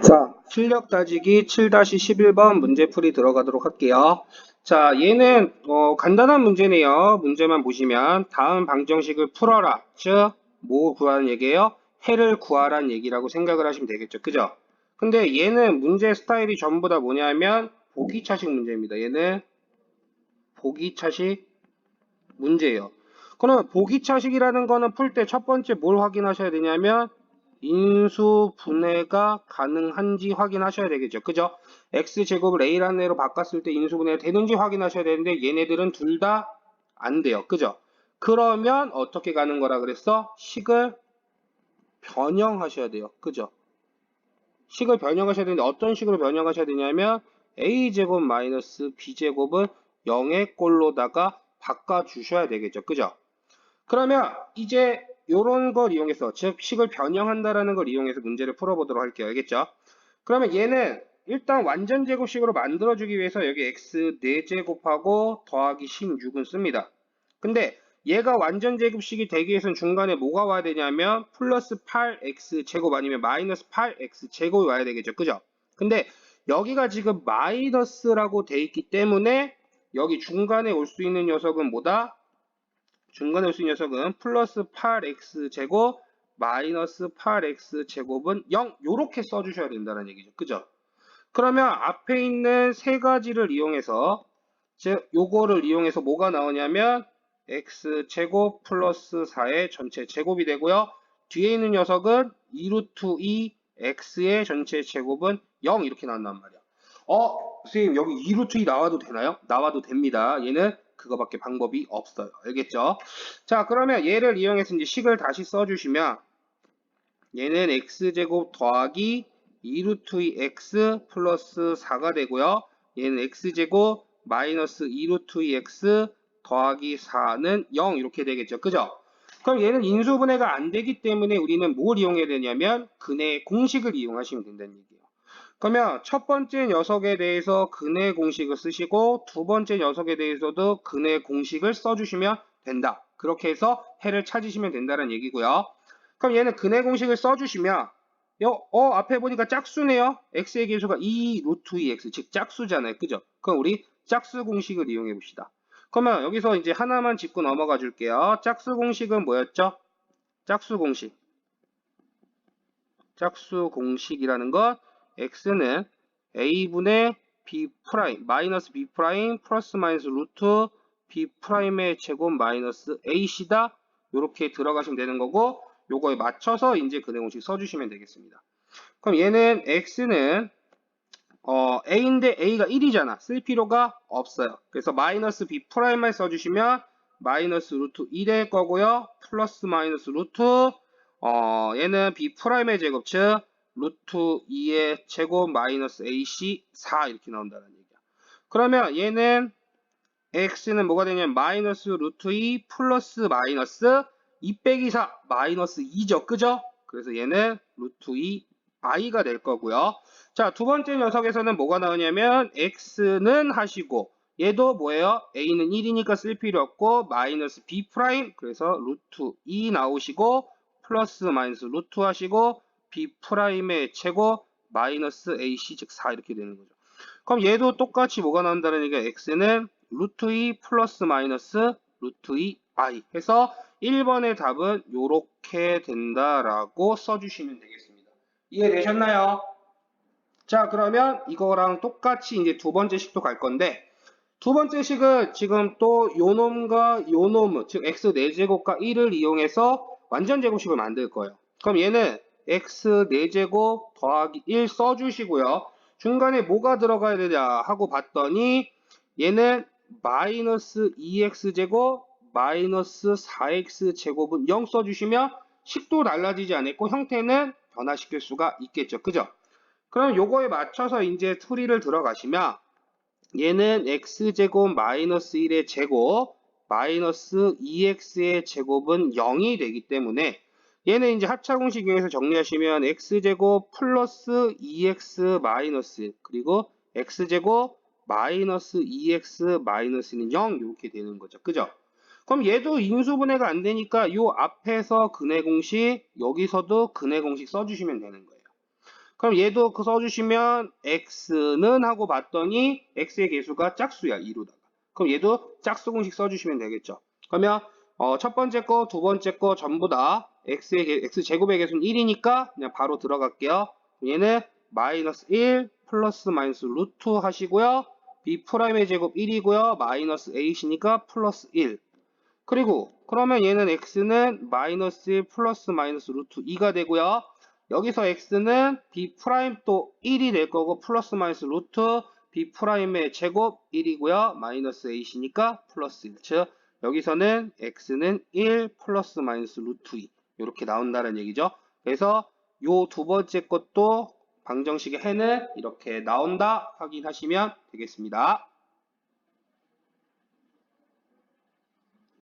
자, 실력 따지기 7-11번 문제풀이 들어가도록 할게요. 자, 얘는 어, 간단한 문제네요. 문제만 보시면 다음 방정식을 풀어라. 즉, 뭐 구하는 얘기예요? 해를 구하란 얘기라고 생각을 하시면 되겠죠. 그죠? 근데 얘는 문제 스타일이 전부 다 뭐냐면 보기차식 문제입니다. 얘는 보기차식 문제예요. 그러면 보기차식이라는 거는 풀 때 첫 번째 뭘 확인하셔야 되냐면 인수 분해가 가능한지 확인하셔야 되겠죠. 그죠? x제곱을 a라는 애로 바꿨을 때 인수 분해가 되는지 확인하셔야 되는데 얘네들은 둘 다 안 돼요. 그죠? 그러면 어떻게 가는 거라 그랬어? 식을 변형하셔야 돼요. 그죠? 식을 변형하셔야 되는데 어떤 식으로 변형하셔야 되냐면 a제곱 마이너스 b제곱을 0의 꼴로다가 바꿔주셔야 되겠죠. 그죠? 그러면 이제 이런 걸 이용해서 즉 식을 변형한다라는 걸 이용해서 문제를 풀어보도록 할게요. 알겠죠? 그러면 얘는 일단 완전 제곱식으로 만들어주기 위해서 여기 x 4제곱하고 더하기 16은 씁니다. 근데 얘가 완전 제곱식이 되기 위해서는 중간에 뭐가 와야 되냐면 플러스 8x 제곱 아니면 마이너스 8x 제곱이 와야 되겠죠. 그죠? 근데 여기가 지금 마이너스라고 돼 있기 때문에 여기 중간에 올 수 있는 녀석은 뭐다? 중간에 올 수 있는 녀석은 플러스 8x 제곱 마이너스 8x 제곱은 0 요렇게 써주셔야 된다는 얘기죠. 그죠? 그러면 앞에 있는 세 가지를 이용해서 즉 요거를 이용해서 뭐가 나오냐면 x 제곱 플러스 4의 전체 제곱이 되고요. 뒤에 있는 녀석은 2루트 2 x의 전체 제곱은 0 이렇게 나온단 말이야. 어, 선생님 여기 2루트 2 나와도 되나요? 나와도 됩니다. 얘는 그거밖에 방법이 없어요. 알겠죠? 자, 그러면 얘를 이용해서 이제 식을 다시 써주시면 얘는 x제곱 더하기 2루트 2x 플러스 4가 되고요. 얘는 x제곱 마이너스 2루트 2x 더하기 4는 0 이렇게 되겠죠. 그죠? 그럼 얘는 인수분해가 안 되기 때문에 우리는 뭘 이용해야 되냐면 근의 공식을 이용하시면 된다는 얘기예요. 그러면 첫 번째 녀석에 대해서 근의 공식을 쓰시고 두 번째 녀석에 대해서도 근의 공식을 써주시면 된다. 그렇게 해서 해를 찾으시면 된다는 얘기고요. 그럼 얘는 근의 공식을 써주시면 어 앞에 보니까 짝수네요. x의 계수가 2 루트 2x 즉 짝수잖아요. 그죠? 그럼 우리 짝수 공식을 이용해 봅시다. 그러면 여기서 이제 하나만 짚고 넘어가 줄게요. 짝수 공식은 뭐였죠? 짝수 공식. 짝수 공식이라는 것 x는 a분의 b 프라임 마이너스 b 프라임 플러스 마이너스 루트 b 프라임의 제곱 마이너스 ac다 이렇게 들어가시면 되는 거고 요거에 맞춰서 이제 근의 공식 써주시면 되겠습니다. 그럼 얘는 x는 어, a인데 a가 1이잖아. 쓸 필요가 없어요. 그래서 마이너스 b 프라임만 써주시면 마이너스 루트 2될 거고요. 플러스 마이너스 루트 어, 얘는 b 프라임의 제곱 즉 루트 2의 제곱 마이너스 ac 4 이렇게 나온다는 얘기야. 그러면 얘는 x는 뭐가 되냐면 마이너스 루트 2 플러스 마이너스 2 빼기 4 마이너스 2죠. 그죠? 그래서 얘는 루트 2 i가 될 거고요. 자, 두 번째 녀석에서는 뭐가 나오냐면 x는 하시고 얘도 뭐예요? a는 1이니까 쓸 필요 없고 마이너스 b 프라임 그래서 루트 2 나오시고 플러스 마이너스 루트 하시고 b 프라임의 최고 마이너스 ac 즉 4 이렇게 되는 거죠. 그럼 얘도 똑같이 뭐가 나온다는 얘기가 x는 루트 2 플러스 마이너스 루트 2 i 해서 1번의 답은 이렇게 된다라고 써주시면 되겠습니다. 이해되셨나요? 자 그러면 이거랑 똑같이 이제 두 번째 식도 갈 건데 두 번째 식은 지금 또 요놈과 요놈 즉 x 4제곱과 1을 이용해서 완전 제곱식을 만들 거예요. 그럼 얘는 x 4제곱 더하기 1 써주시고요. 중간에 뭐가 들어가야 되냐 하고 봤더니 얘는 마이너스 2x제곱 마이너스 4x제곱은 0 써주시면 식도 달라지지 않았고 형태는 변화시킬 수가 있겠죠. 그죠? 그럼 요거에 맞춰서 이제 풀이를 들어가시면 얘는 x제곱 마이너스 1의 제곱 마이너스 2x의 제곱은 0이 되기 때문에 얘는 이제 합차 공식 이용해서 정리하시면 x제곱 플러스 2x 마이너스 그리고 x제곱 마이너스 2x 마이너스는 0 이렇게 되는 거죠. 그죠? 그럼 얘도 인수분해가 안 되니까 요 앞에서 근해 공식, 여기서도 근해 공식 써주시면 되는 거예요. 그럼 얘도 그 써주시면 x는 하고 봤더니 x의 개수가 짝수야 2로다가. 그럼 얘도 짝수 공식 써주시면 되겠죠. 그러면 어, 첫 번째 거, 두 번째 거 전부 다 x의 개- x 제곱의 개수는 1이니까 그냥 바로 들어갈게요. 얘는 마이너스 1 플러스 마이너스 루트 하시고요. b 프라임의 제곱 1이고요. 마이너스 8이니까 플러스 1. 그리고 그러면 얘는 x는 마이너스 1 플러스 마이너스 루트 2가 되고요. 여기서 x는 b 프라임 또 1이 될 거고 플러스 마이너스 루트 b 프라임의 제곱 1이고요. 마이너스 8이니까 플러스 1. 즉 여기서는 x는 1 플러스 마이너스 루트 2 이렇게 나온다는 얘기죠. 그래서 요 두 번째 것도 방정식의 해는 이렇게 나온다 확인하시면 되겠습니다.